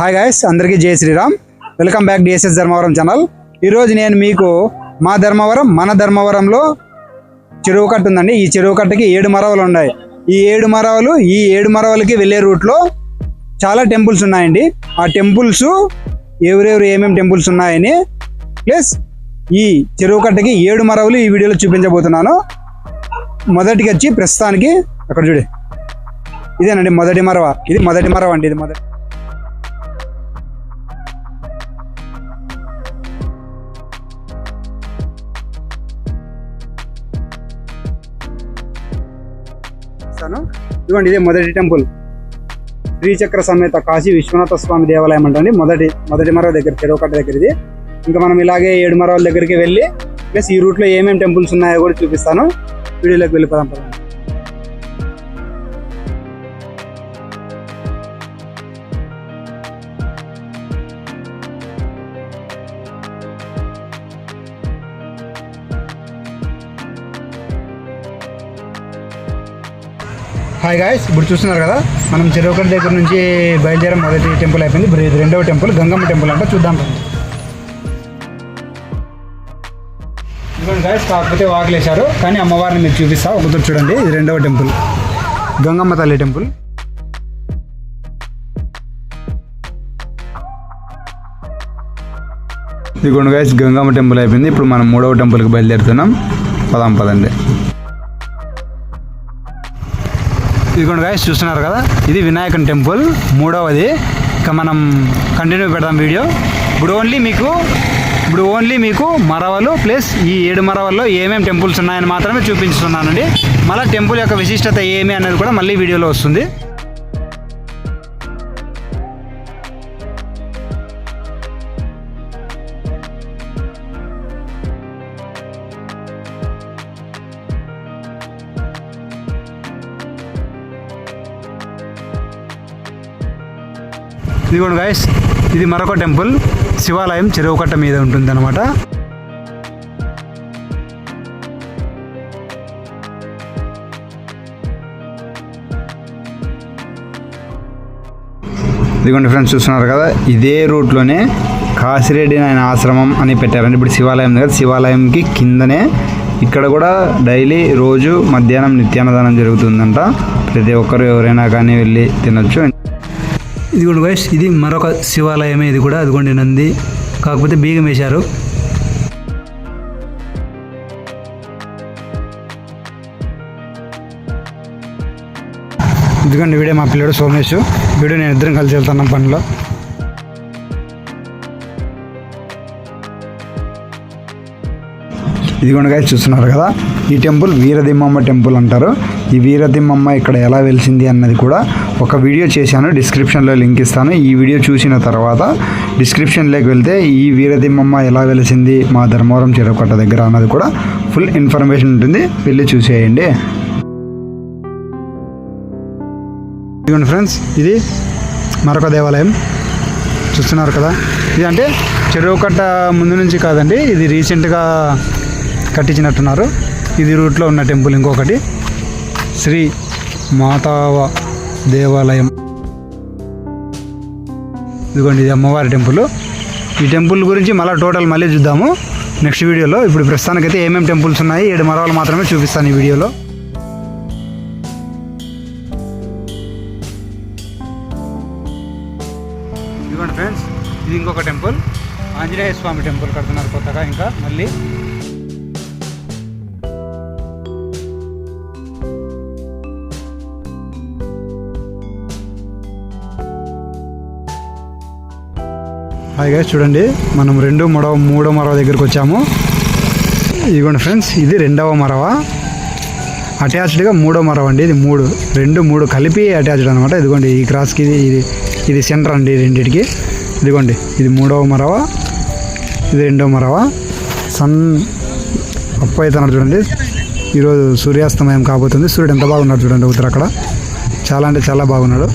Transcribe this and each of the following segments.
Hi guys అందరికీ జై Shriram. Welcome back DSS Dharmavaram channel ఈరోజు నేను మీకు మా ధర్మవరం మన ధర్మవరంలో చెరువు కట్ట ఉందండి. ఈ చెరువు కట్టకి ఏడు మరవలు ఉన్నాయి. ఈ ఏడు మరవలు ఈ ఏడు మరవలకి వెళ్ళే రూట్లో చాలా టెంపుల్స్ ఉన్నాయండి. ఆ టెంపుల్స్ ఎవరెవరు ఏమేమి టెంపుల్స్ ఉన్నాయని ప్లస్ ఈ చెరువు కట్టకి ఏడు మరవలు ఈ వీడియోలో చూపించబోతున్నాను. మొదటికి వచ్చి ప్రస్తుతానికి అక్కడ చూడే. ఇదేనండి మొదటి మరవ. ఇది మొదటి మరవ అండి ఇది మొదటి చూపిస్తాను ఇదిగోండి ఇదే మొదటి టెంపుల్. త్రిచక్ర సమేత కాశీ విశ్వనాథ స్వామి దేవాలయం అంటండి. మొదటి మొదటి మరవ దగ్గర చెరువుకట్ట దగ్గర ఇది ఇంకా మనం ఇలాగే ఏడు మరవల దగ్గరికి వెళ్ళి ప్లస్ ఈ రూట్లో ఏమేమి టెంపుల్స్ ఉన్నాయో కూడా చూపిస్తాను. వీడియోలోకి వెళ్ళిపోదాం హాయ్ గాయస్ ఇప్పుడు చూస్తున్నారు కదా? మనం చెరువుకట్ట దగ్గర నుంచి బయలుదేరం. మొదటి టెంపుల్ అయిపోయింది. ఇది రెండవ టెంపుల్. గంగమ్మ టెంపుల్ అంటే చూద్దాం. ఇదిగోండి గాయస్ కాకపోతే వాకిలేశారు కానీ అమ్మవారిని మీకు చూపిస్తా. ఒకతో చూడండి. ఇది రెండవ టెంపుల్. గంగమ్మ తల్లి టెంపుల్. ఇదిగోండి గాయస్ గంగమ్మ టెంపుల్ అయిపోయింది. ఇప్పుడు మనం మూడవ టెంపుల్కి బయలుదేరుతున్నాం. పదాం పదండి. ఇదిగోండి గాయస్ చూస్తున్నారు కదా? ఇది వినాయకన్ టెంపుల్. మూడవది ఇక మనం కంటిన్యూ పెడదాం వీడియో ఇప్పుడు ఓన్లీ మీకు ఇప్పుడు ఓన్లీ మీకు మరవలు ప్లస్ ఈ ఏడు మరవల్లో ఏమేమి టెంపుల్స్ ఉన్నాయని మాత్రమే చూపించుతున్నానండి మళ్ళీ టెంపుల్ యొక్క విశిష్టత ఏమి అనేది కూడా మళ్ళీ వీడియోలో వస్తుంది. ఇదిగోండి గాయస్ ఇది మరొక టెంపుల్. శివాలయం చెరువుకట్ట మీద ఉంటుంది అనమాట ఇదిగోండి ఫ్రెండ్స్ చూస్తున్నారు కదా ఇదే రూట్లోనే కాశిరెడ్డి నాయన ఆశ్రమం అని పెట్టారండి. ఇప్పుడు శివాలయం దగ్గర శివాలయంకి కిందనే ఇక్కడ కూడా డైలీ రోజు మధ్యాహ్నం నిత్యాన్నదానం జరుగుతుందంట. ప్రతి ఒక్కరు ఎవరైనా కానీ వెళ్ళి తినొచ్చు. ఇదిగోండి గైస్ ఇది మరొక శివాలయమే ఇది కూడా అదిగోండి నంది. కాకపోతే బీగం వేశారు. ఇదిగోండి వీడే మా పిల్లడు సోమేష్ వీడు నేను ఇద్దరం కలిసి వెళ్తున్నాం పనిలో. ఇదిగోండి గాయస్ చూస్తున్నారు కదా? ఈ టెంపుల్ వీరదిమ్మమ్మ టెంపుల్ అంటారు. ఈ వీరదిమ్మమ్మ ఇక్కడ ఎలా వెలిసింది అన్నది కూడా ఒక వీడియో చేశాను. డిస్క్రిప్షన్లో లింక్ ఇస్తాను. ఈ వీడియో చూసిన తర్వాత డిస్క్రిప్షన్లోకి వెళ్తే ఈ వీరదిమ్మమ్మ ఎలా వెలిసింది మా ధర్మవరం చెరువుకట్ట దగ్గర అన్నది కూడా ఫుల్ ఇన్ఫర్మేషన్ ఉంటుంది. వెళ్ళి చూసేయండి. ఇదిగోండి ఫ్రెండ్స్ ఇది మరొక దేవాలయం. చూస్తున్నారు కదా? ఇది అంటే చెరువుకట్ట ముందు నుంచి కాదండి ఇది రీసెంట్గా కట్టించినట్టున్నారు. ఇది రూట్లో ఉన్న టెంపుల్ ఇంకొకటి. శ్రీ మాతావ దేవాలయం. ఇదిగోండి ఇది అమ్మవారి టెంపుల్. ఈ టెంపుల్ గురించి మళ్ళీ టోటల్ మళ్ళీ చూద్దాము. నెక్స్ట్ వీడియోలో. ఇప్పుడు ప్రస్తుతానికైతే ఏమేమి టెంపుల్స్ ఉన్నాయి ఏడు మరవలు మాత్రమే చూపిస్తాను ఈ వీడియోలో. ఇదిగోండి ఫ్రెండ్స్ ఇది ఇంకొక టెంపుల్. ఆంజనేయ స్వామి టెంపుల్ కడుతున్నారు కొత్తగా ఇంకా. మళ్ళీ హాయిగా చూడండి. మనం రెండు మూడవ మూడో మరవ దగ్గరికి వచ్చాము. ఇదిగోండి ఫ్రెండ్స్ ఇది రెండవ మరవ. అటాచ్డ్గా మూడో మరవ అండి. ఇది మూడు రెండు మూడు కలిపి అటాచ్డ్ అనమాట ఇదిగోండి ఈ క్రాస్కి ఇది ఇది ఇది సెంటర్ అండి రెండింటికి రెండిటికి. ఇదిగోండి ఇది మూడవ మరవ. ఇది రెండవ మరవ. సన్ అప్పు అవుతున్నాడు చూడండి. ఈరోజు సూర్యాస్తమయం కాబోతుంది. సూర్యుడు ఎంత బాగున్నాడు చూడండి ఉత్తర అక్కడ. చాలా అంటే చాలా బాగున్నాడు.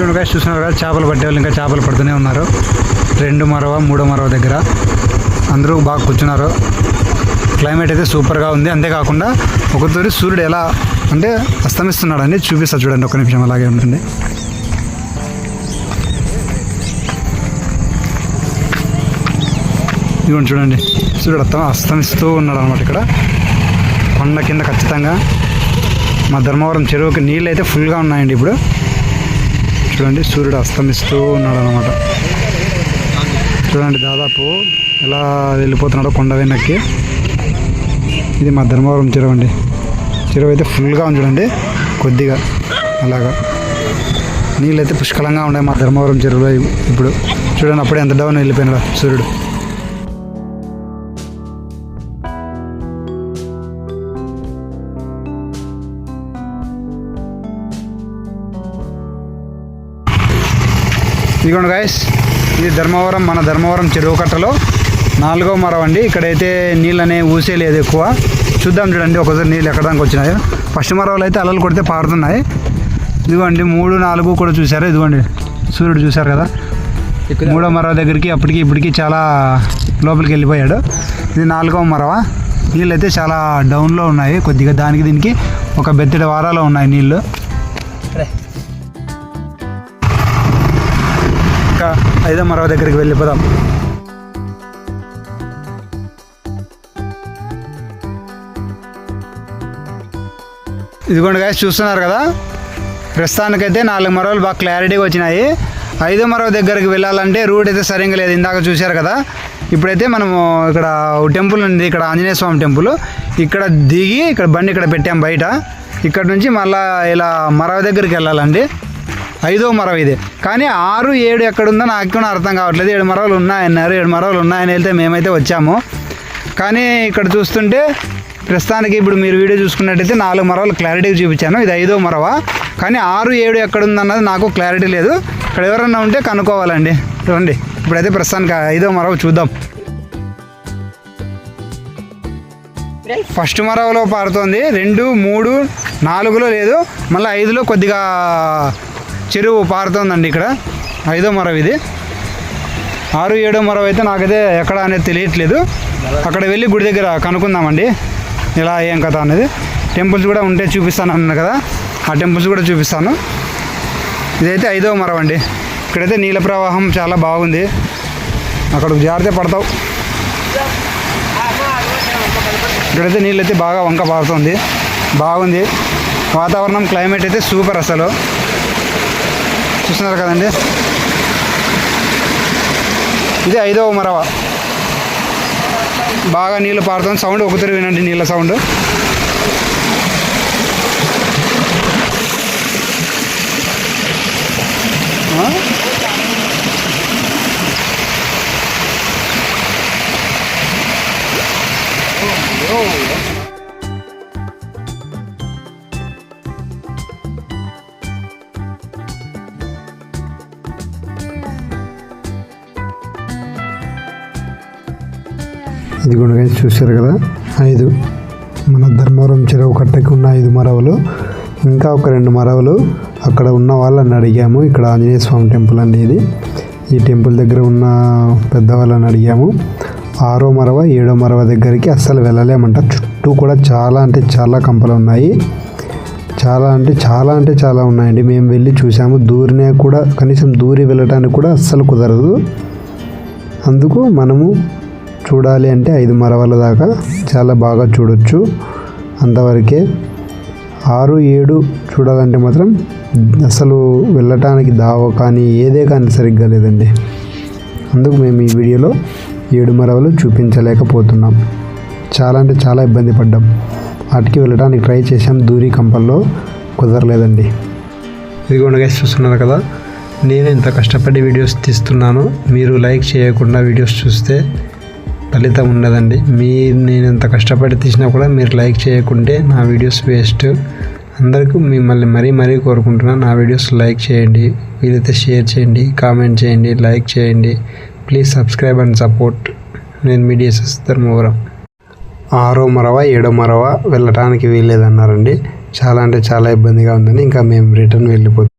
చూడండి guys చూస్తున్నారు కదా చేపలు పట్టే వాళ్ళు ఇంకా చేపలు పడుతూనే ఉన్నారు. రెండు మరవ మూడో మరవ దగ్గర అందరూ బాగా కూర్చున్నారు. క్లైమేట్ అయితే సూపర్గా ఉంది. అంతేకాకుండా ఒక తూరి సూర్యుడు ఎలా అంటే అస్తమిస్తున్నాడని చూపిస్తా చూడండి. ఒక నిమిషం అలాగే ఉంటుంది ఇదిగోండి చూడండి. సూర్యుడు అత్తం అస్తమిస్తూ ఉన్నాడు అనమాట ఇక్కడ. కొండ కింద ఖచ్చితంగా. మా ధర్మవరం చెరువుకి నీళ్ళు అయితే ఫుల్గా ఉన్నాయండి ఇప్పుడు. చూడండి సూర్యుడు అస్తమిస్తూ ఉన్నాడు అనమాట చూడండి దాదాపు ఎలా వెళ్ళిపోతున్నాడో కొండ వెనక్కి. ఇది మా ధర్మవరం చెరువు అండి. చెరువు అయితే ఫుల్గా ఉంది చూడండి కొద్దిగా అలాగా. నీళ్ళు అయితే పుష్కలంగా ఉన్నాయి మా ధర్మవరం చెరువులో ఇప్పుడు. చూడండి అప్పుడే ఎంత డౌన్ వెళ్ళిపోయినాడు సూర్యుడు. ఇదిగోండి గాయస్ ఇది ధర్మవరం మన ధర్మవరం చెరువు కట్టలో. నాలుగో మరం అండి. ఇక్కడైతే నీళ్ళు అనేవి ఊసే లేదు ఎక్కువ. చూద్దాం చూడండి ఒకసారి నీళ్ళు ఎక్కడానికి వచ్చినాయి. ఫస్ట్ మరవలు అయితే అలలు కొడితే పారుతున్నాయి. ఇదిగోండి మూడు నాలుగు కూడా చూసారు ఇదిగోండి సూర్యుడు చూశారు కదా. మూడో మరవ దగ్గరికి అప్పటికి ఇప్పటికి చాలా లోపలికి వెళ్ళిపోయాడు. ఇది నాలుగో మరవ. నీళ్ళు అయితే చాలా డౌన్లో ఉన్నాయి. కొద్దిగా దానికి దీనికి ఒక బెత్తడి వారాలో ఉన్నాయి నీళ్ళు. ఐదో మరవ దగ్గరికి వెళ్ళిపోదాం ఇదిగోండి గాయస్ చూస్తున్నారు కదా? ప్రస్తుతానికైతే నాలుగు మరవలు బాగా క్లారిటీగా వచ్చినాయి. ఐదో మరవ దగ్గరికి వెళ్ళాలంటే రూట్ అయితే సరిగ్గా లేదు. ఇందాక చూశారు కదా? ఇప్పుడైతే మనము ఇక్కడ టెంపుల్ ఉంది. ఇక్కడ ఆంజనేయ స్వామి టెంపుల్. ఇక్కడ దిగి ఇక్కడ బండి ఇక్కడ పెట్టాం బయట. ఇక్కడ నుంచి మళ్ళా ఇలా మరవ దగ్గరికి వెళ్ళాలండి. ఐదో మరవ ఇది. కానీ ఆరు ఏడు ఎక్కడుందో నాకు కూడా అర్థం కావట్లేదు. ఏడు మరవలు ఉన్నాయన్నారు ఏడు మరవలు ఉన్నాయని వెళ్తే మేమైతే వచ్చాము. కానీ ఇక్కడ చూస్తుంటే ప్రస్తుతానికి ఇప్పుడు మీరు వీడియో చూసుకున్నట్టయితే నాలుగు మరవలు క్లారిటీగా చూపించాను. ఇది ఐదో మరవ. కానీ ఆరు ఏడు ఎక్కడుందన్నది నాకు క్లారిటీ లేదు. ఇక్కడ ఎవరన్నా ఉంటే కనుక్కోవాలండి. చూడండి. ఇప్పుడైతే ప్రస్తుతానికి ఐదో మరవ చూద్దాం. ఫస్ట్ మరవలో పారుతోంది. రెండు మూడు నాలుగులో లేదు. మళ్ళీ ఐదులో కొద్దిగా చెరువు పారుతోందండి ఇక్కడ. ఐదో మరవ ఇది. ఆరు ఏడో మరవ అయితే నాకైతే ఎక్కడ అనేది తెలియట్లేదు. అక్కడ వెళ్ళి గుడి దగ్గర కనుక్కుందామండి. ఇలా ఏం కథ అనేది. టెంపుల్స్ కూడా ఉంటే చూపిస్తాను అన్నాను కదా. ఆ టెంపుల్స్ కూడా చూపిస్తాను. ఇదైతే ఐదో మరవ అండి. ఇక్కడైతే నీళ్ళ ప్రవాహం చాలా బాగుంది. అక్కడ జాగ్రత్త పడతావు. ఇక్కడైతే నీళ్ళు అయితే బాగా వంక పారుతుంది. బాగుంది. వాతావరణం క్లైమేట్ అయితే సూపర్ అసలు. చూస్తున్నారు కదండి. ఇది ఐదవ మరవ. బాగా నీళ్ళు పారుతుంది సౌండ్ ఒకసారి వినండి నీళ్ళ సౌండ్. ఇది కూడా చూశారు కదా? ఐదు. మన ధర్మవరం చెరువు కట్టకి ఉన్న ఐదు మరవలు ఇంకా ఒక రెండు మరవలు అక్కడ ఉన్న వాళ్ళని అడిగాము. ఇక్కడ ఆంజనేయ స్వామి టెంపుల్ అండి ఇది. ఈ టెంపుల్ దగ్గర ఉన్న పెద్దవాళ్ళని అడిగాము. ఆరో మరవ ఏడో మరవ దగ్గరికి అస్సలు వెళ్ళలేమంట. చుట్టూ కూడా చాలా అంటే చాలా కంపలు ఉన్నాయి. చాలా అంటే చాలా అంటే చాలా ఉన్నాయండి. మేము వెళ్ళి చూసాము దూరినే కూడా కనీసం దూరి వెళ్ళటానికి కూడా అస్సలు కుదరదు. అందుకు మనము చూడాలి అంటే ఐదు మరవల దాకా చాలా బాగా చూడొచ్చు. అంతవరకే ఆరు ఏడు చూడాలంటే మాత్రం అసలు వెళ్ళటానికి దావ కానీ ఏదే కానీ సరిగ్గా లేదండి. అందుకు మేము ఈ వీడియోలో ఏడు మరవలు చూపించలేకపోతున్నాం. చాలా అంటే చాలా ఇబ్బంది పడ్డాం. వాటికి వెళ్ళడానికి ట్రై చేసాం దూరి కంపల్లో కుదరలేదండి. ఇదిగోండి గైస్ చూస్తున్నారు కదా? నేను ఇంత కష్టపడి వీడియోస్ తీస్తున్నాను. మీరు లైక్ చేయకుండా వీడియోస్ చూస్తే ఫలితం ఉండదండి మీరు నేను ఎంత కష్టపడి తీసినా కూడా మీరు లైక్ చేయకుంటే నా వీడియోస్ వేస్ట్. అందరికీ మిమ్మల్ని మరీ మరీ కోరుకుంటున్నాను నా వీడియోస్ లైక్ చేయండి వీలైతే షేర్ చేయండి కామెంట్ చేయండి లైక్ చేయండి. Please subscribe and support. నేను మీ డిఎస్ఎస్ ధర్మవరం. ఆరో మరవ ఏడో మరవ వెళ్ళటానికి వీల్లేదన్నారండి. చాలా అంటే చాలా ఇబ్బందిగా ఉందని ఇంకా మేము రిటర్న్ వెళ్ళిపోతాం